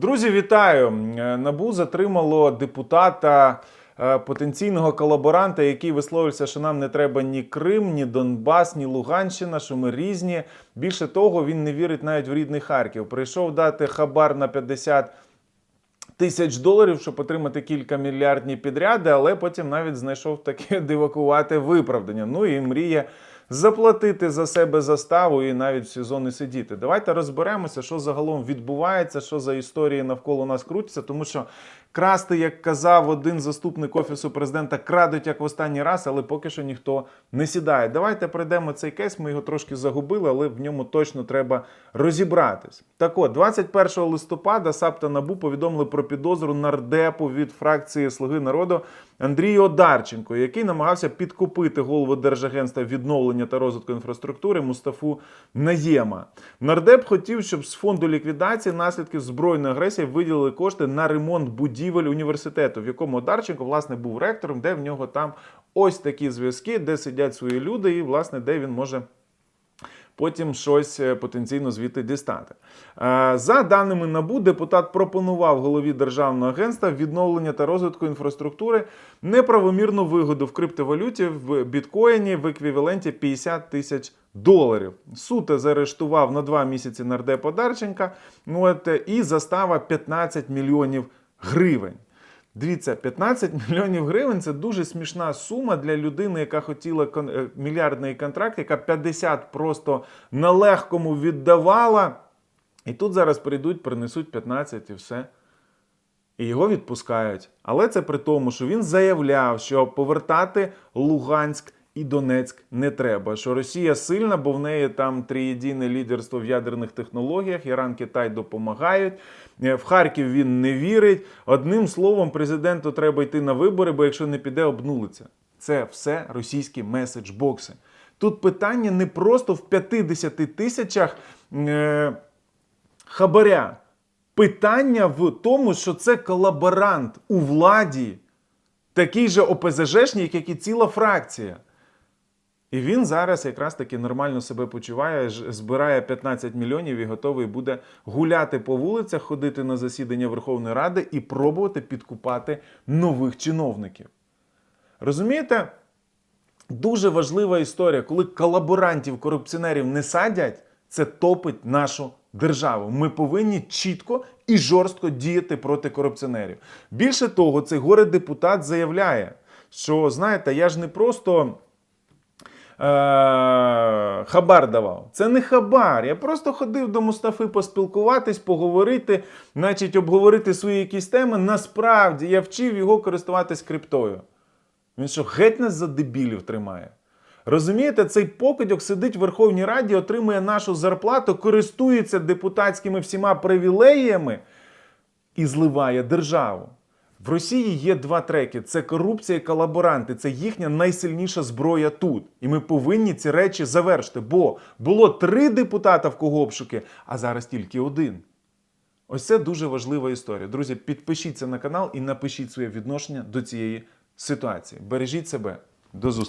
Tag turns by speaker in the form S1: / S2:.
S1: Друзі, вітаю! Е, Набу затримало депутата. е, Потенційного колаборанта, який висловився, що нам не треба ні Крим, ні Донбас, ні Луганщина, що ми різні. Більше того, він не вірить навіть в рідний Харків. Прийшов дати хабар на 50 тисяч доларів, щоб отримати кілька мільярдні підряди, але потім навіть знайшов таке дивакувати виправдання. Ну і мріє заплатити за себе заставу і навіть в СІЗО не сидіти. Давайте розберемося, що загалом відбувається, що за історії навколо нас крутяться, тому що красти, як казав один заступник офісу президента, крадуть як в останній раз, але поки що ніхто не сідає. Давайте пройдемо цей кейс. Ми його трошки загубили, але в ньому точно треба розібратись. Так от, 21 листопада САП та НАБУ повідомили про підозру нардепу від фракції Слуги народу Андрію Одарченко, який намагався підкупити голову Держагентства відновлення та розвитку інфраструктури Мустафу Наєма. Нардеп хотів, щоб з фонду ліквідації наслідків збройної агресії виділили кошти на ремонт будівель університету, в якому Одарченко власне був ректором, де в нього там ось такі зв'язки, де сидять свої люди, і власне де він може потім щось е, потенційно звідти дістати. Е, За даними НАБУ, депутат пропонував голові державного агентства відновлення та розвитку інфраструктури неправомірну вигоду в криптовалюті в біткоїні в еквіваленті 50 тисяч доларів. Суд заарештував на два місяці нардепа Дарченка ну, от, і застава 15 мільйонів гривень. Дивіться, 15 мільйонів гривень це дуже смішна сума для людини, яка хотіла е, мільярдний контракт, яка 50 просто на легкому віддавала. І тут зараз прийдуть, принесуть 15 і все. І його відпускають. Але це при тому, що він заявляв, що повертати Луганськ і Донецьк не треба. Що Росія сильна, бо в неї там триєдине лідерство в ядерних технологіях. Іран, Китай допомагають. Е, В Харків він не вірить. Одним словом, президенту треба йти на вибори, бо якщо не піде, обнулиться. Це все російські меседж-бокси. Тут питання не просто в 50 тисячах е, хабаря. Питання в тому, що це колаборант у владі, такий же ОПЗЖшник, як і ціла фракція. І він зараз якраз таки нормально себе почуває, збирає 15 мільйонів і готовий буде гуляти по вулицях, ходити на засідання Верховної Ради і пробувати підкупати нових чиновників. Розумієте? Дуже важлива історія, коли колаборантів, корупціонерів не садять, це топить нашу державу. Ми повинні чітко і жорстко діяти проти корупціонерів. Більше того, цей горе депутат заявляє, що знаєте, я ж не просто. Е, хабар давав. Це не хабар. Я просто ходив до Мустафи поспілкуватись, поговорити, значить, обговорити свої якісь теми. Насправді я вчив його користуватись криптою. Він що, геть нас за дебілів тримає? Розумієте, цей покидьок сидить в Верховній Раді, отримує нашу зарплату, користується депутатськими всіма привілеями і зливає державу. В Росії є два треки: це корупція і колаборанти. Це їхня найсильніша зброя тут. І ми повинні ці речі завершити. Бо було три депутата в кого обшуки, а зараз тільки один. Ось це дуже важлива історія. Друзі, підпишіться на канал і напишіть своє відношення до цієї ситуації. Бережіть себе. До зустрічі.